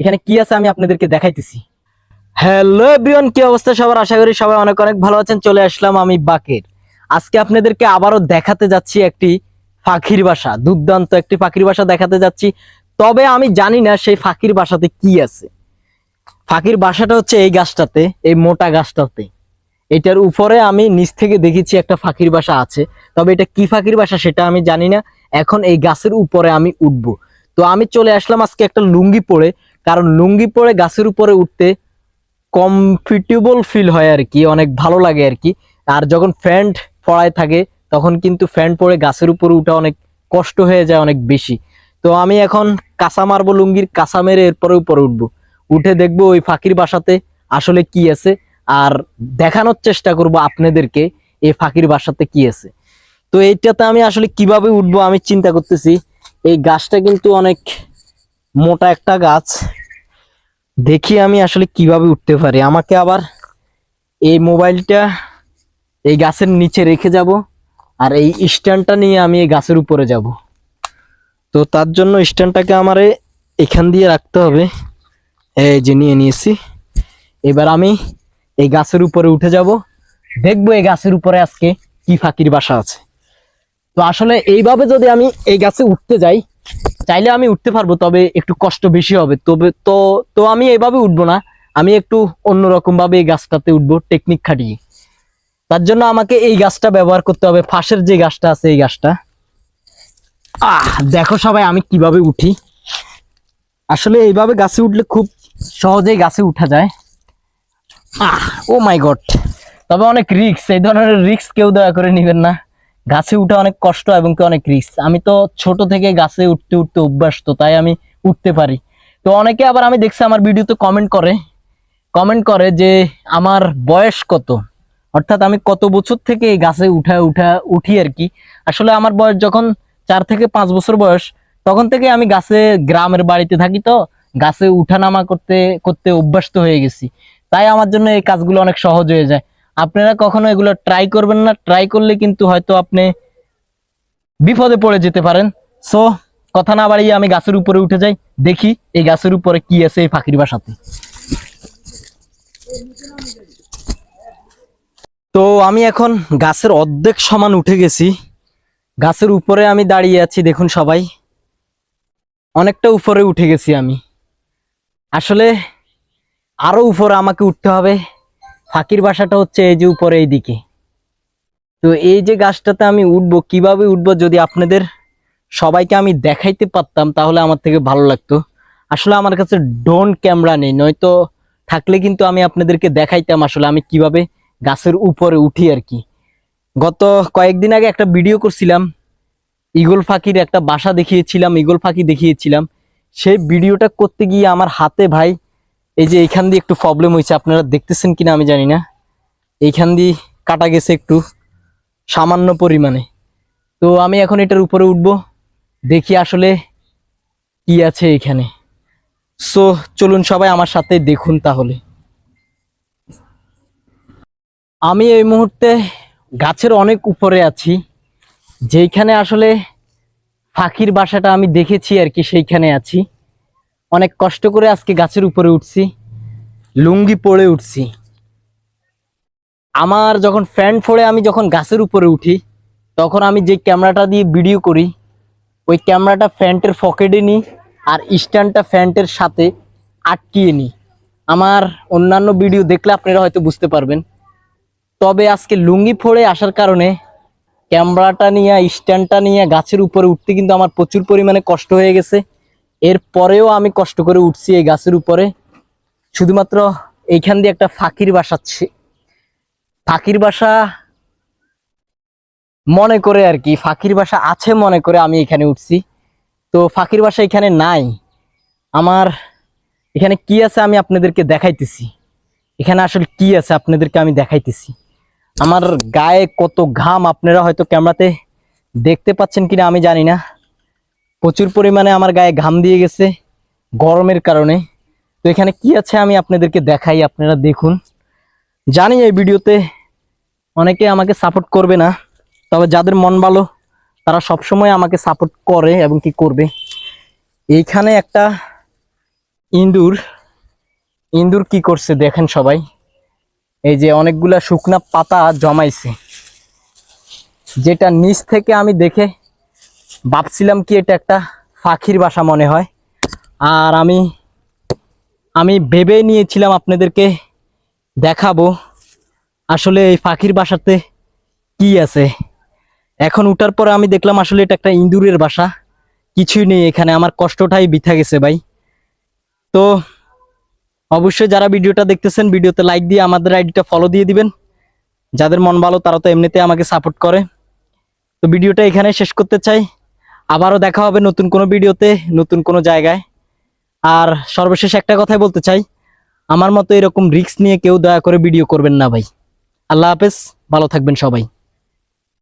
এখানে কি আছে আমি আপনাদেরকে দেখাইতেছি। হ্যালো এভরিওয়ান কি অবস্থা সবার? আশা করি সবাই অনেক অনেক ভালো আছেন। চলে আসলাম আমি বাকের। আজকে আপনাদেরকে আবারও দেখাতে যাচ্ছি একটি পাখির বাসা, দুর্দান্ত একটি পাখির বাসা দেখাতে যাচ্ছি। তবে আমি জানি না সেই ফাঁকির বাসাতে কি আছে। ফাঁকির বাসাটা হচ্ছে এই গাছটাতে, এই মোটা গাছটাতে। এটার উপরে আমি নিচ থেকে দেখেছি একটা ফাঁকির বাসা আছে। তবে এটা কি ফাঁকির বাসা সেটা আমি জানি না। এখন এই গাছের উপরে আমি উঠবো। তো আমি চলে আসলাম আজকে একটা লুঙ্গি পরে। কারণ লুঙ্গি পরে গাছের উপরে উঠতে কমফিটেবল ফিল হয় আর কি, অনেক ভালো লাগে আর কি। আর যখন ফ্যান্ট পড়ায় থাকে, তখন কিন্তু ফ্যান্ট পরে গাছের উপরে উঠা অনেক কষ্ট হয়ে যায় অনেক বেশি। তো আমি এখন কাঁচা মারবো লুঙ্গির কাঁচা মেরে এরপরে উপরে উঠবো। উঠে দেখব ওই ফাঁকির বাসাতে আসলে কি আছে, আর দেখানোর চেষ্টা করব আপনাদেরকে এই ফাঁকির বাসাতে কি আছে। তো এইটাতে আমি আসলে কীভাবে উঠবো আমি চিন্তা করতেছি। এই গাছটা কিন্তু অনেক মোটা একটা গাছ। দেখি আমি আসলে কীভাবে উঠতে পারি। আমাকে আবার এই মোবাইলটা এই গাছের নিচে রেখে যাব আর এই স্ট্যান্ডটা নিয়ে আমি এই গাছের উপরে যাব। তো তার জন্য স্ট্যান্ডটাকে আমারে এখান দিয়ে রাখতে হবে। এই যে নিয়ে নিয়েছি। এবার আমি এই গাছের উপরে উঠে যাব। দেখব এই গাছের উপরে আজকে কি ফাঁকির বাসা আছে। তো আসলে এইভাবে যদি আমি এই গাছে উঠতে যাই চাইলে আমি উঠতে পারব, তবে একটু কষ্ট বেশি হবে। তবে তো তো আমি এইভাবে উঠবো না। আমি একটু অন্যরকম ভাবে এই গাছটাতে উঠবো টেকনিক খাটিয়ে। তার জন্য আমাকে এই গাছটা ব্যবহার করতে হবে, ফাঁসের যে গাছটা আছে এই গাছটা। আহ, দেখো সবাই আমি কীভাবে উঠি। আসলে এইভাবে গাছে উঠলে খুব সহজেই গাছে উঠা যায়। আহ ও মাই গড তবে অনেক রিস্ক এই ধরনের রিস্ক কেউ দয়া করে নেবেন না। গাছে উঠা অনেক কষ্ট এবং কি অনেক রিস্ক আমি তো ছোট থেকে গাছে উঠতে উঠতে অভ্যাস তো, তাই আমি উঠতে পারি। তো অনেকে আবার আমি দেখছি আমার ভিডিওতে কমেন্ট করে। কমেন্ট করে যে, আমার বয়স কত? অর্থাৎ আমি কত বছর থেকে এই গাছে উঠা উঠা, উঠি আর কি। আসলে আমার বয়স যখন চার থেকে পাঁচ বছর বয়স, তখন থেকে আমি গাছে, গ্রামের বাড়িতে থাকি তো, গাছে উঠানামা করতে করতে অভ্যস্ত হয়ে গেছি। তাই আমার জন্য এই কাজগুলো অনেক সহজ হয়ে যায়। আপনারা কখনো এগুলো ট্রাই করবেন না। ট্রাই করলে কিন্তু হয়তো আপনি বিপদে পড়ে যেতে পারেন। সো কথা না বাড়িয়ে আমি গাছের উপরে উঠে যাই। দেখি এই গাছের উপরে কি আছে এই ফাঁকির বাসাতে। তো আমি এখন গাছের অর্ধেক সমান উঠে গেছি। গাছের উপরে আমি দাঁড়িয়ে আছি, দেখুন সবাই। অনেকটা উপরে উঠে গেছি আমি। আসলে আরও উপরে আমাকে উঠতে হবে। ফাঁকির বাসাটা হচ্ছে এই যে উপরে এই দিকে তো এই যে গাছটাতে আমি উঠবো, কীভাবে উঠবো যদি আপনাদের সবাইকে আমি দেখাইতে পারতাম, তাহলে আমার থেকে ভালো লাগতো। আসলে আমার কাছে ড্রোন ক্যামেরা নেই, নয়তো থাকলে কিন্তু আমি আপনাদেরকে দেখাইতাম আসলে আমি কীভাবে গাছের উপরে উঠি আর কি। গত কয়েকদিন আগে একটা ভিডিও করছিলাম ইগল ফাঁকির একটা বাসা দেখিয়েছিলাম ইগল ফাঁকি দেখিয়েছিলাম। সেই ভিডিওটা করতে গিয়ে আমার হাতে ভাই এই যে এইখান দিয়ে একটু প্রবলেম হয়েছে, আপনারা দেখতেছেন কিনা আমি জানি না। এইখান দিয়ে কাটা গেছে একটু, সামান্য পরিমাণে। তো আমি এখন এটার উপরে উঠবো, দেখি আসলে কি আছে এখানে। সো চলুন সবাই আমার সাথে দেখুন তাহলে। আমি এই মুহূর্তে গাছের অনেক উপরে আছি, যেইখানে আসলে ফাঁকির বাসাটা আমি দেখেছি আর কি, সেইখানে আছি। অনেক কষ্ট করে আজকে গাছের উপরে উঠছি, লুঙ্গি পড়ে উঠছি। আমার যখন ফ্যান ফোড়ে আমি যখন গাছের উপরে উঠি, তখন আমি যে ক্যামেরাটা দিয়ে ভিডিও করি, ওই ক্যামেরাটা ফ্যান্টের পকেটে নিই আর স্ট্যান্ডটা ফ্যান্টের সাথে আটকিয়ে নিই। আমার অন্যান্য ভিডিও দেখলে আপনারা হয়তো বুঝতে পারবেন। তবে আজকে লুঙ্গি ফোড়ে আসার কারণে ক্যামেরাটা নিয়ে, স্ট্যান্ডটা নিয়ে, গাছের উপরে উঠতে কিন্তু আমার প্রচুর পরিমাণে কষ্ট হয়ে গেছে। এর পরেও আমি কষ্ট করে উঠছি এই গাছের উপরে। শুধুমাত্র এইখান দিয়ে একটা ফাঁকির বাসাচ্ছে ফাঁকির বাসা মনে করে আর কি, ফাঁকির বাসা আছে মনে করে আমি এখানে উঠছি। তো ফাঁকির বাসা এখানে নাই। আমার এখানে কি আছে আমি আপনাদেরকে দেখাইতেছি। এখানে আসলে কি আছে আপনাদেরকে আমি দেখাইতেছি। আমার গায়ে কত ঘাম, আপনারা হয়তো ক্যামেরাতে দেখতে পাচ্ছেন কিনা আমি জানি না। প্রচুর পরিমাণে আমার গায়ে ঘাম দিয়ে গেছে, গরমের কারণে। তো এখানে কি আছে আমি আপনাদেরকে দেখাই, আপনারা দেখুন। জানি এই ভিডিওতে অনেকে আমাকে সাপোর্ট করবে না, তবে যাদের মন ভালো, তারা সবসময় আমাকে সাপোর্ট করে এবং কি করবে। এইখানে একটা ইন্দুর ইন্দুর কি করছে দেখেন সবাই। এই যে অনেকগুলা শুকনা পাতা জমাইছে। যেটা নিচ থেকে আমি দেখে ভাবছিলাম কি এটা একটা পাখির বাসা মনে হয়। আর আমি আমি ভেবে নিয়েছিলাম আপনাদেরকে দেখাবো আসলে এই পাখির বাসাতে কি আছে। এখন উঠার পরে আমি দেখলাম আসলে এটা একটা ইন্দুরের বাসা। কিছুই নেই এখানে, আমার কষ্টটাই বিথা গেছে ভাই। তো অবশ্যই যারা ভিডিওটা দেখতেছেন, ভিডিওতে লাইক দিয়ে আমাদের আইডিটা ফলো দিয়ে দিবেন। যাদের মন ভালো তারা তো এমনিতে আমাকে সাপোর্ট করে। তো ভিডিওটা এখানে শেষ করতে চাই। আবারও দেখা হবে নতুন কোনো ভিডিওতে, নতুন কোনো জায়গায়। আর সর্বশেষ একটা কথাই বলতে চাই, আমার মতো এরকম রিক্স নিয়ে কেউ দয়া করে ভিডিও করবেন না ভাই। আল্লাহ হাফেজ, ভালো থাকবেন সবাই।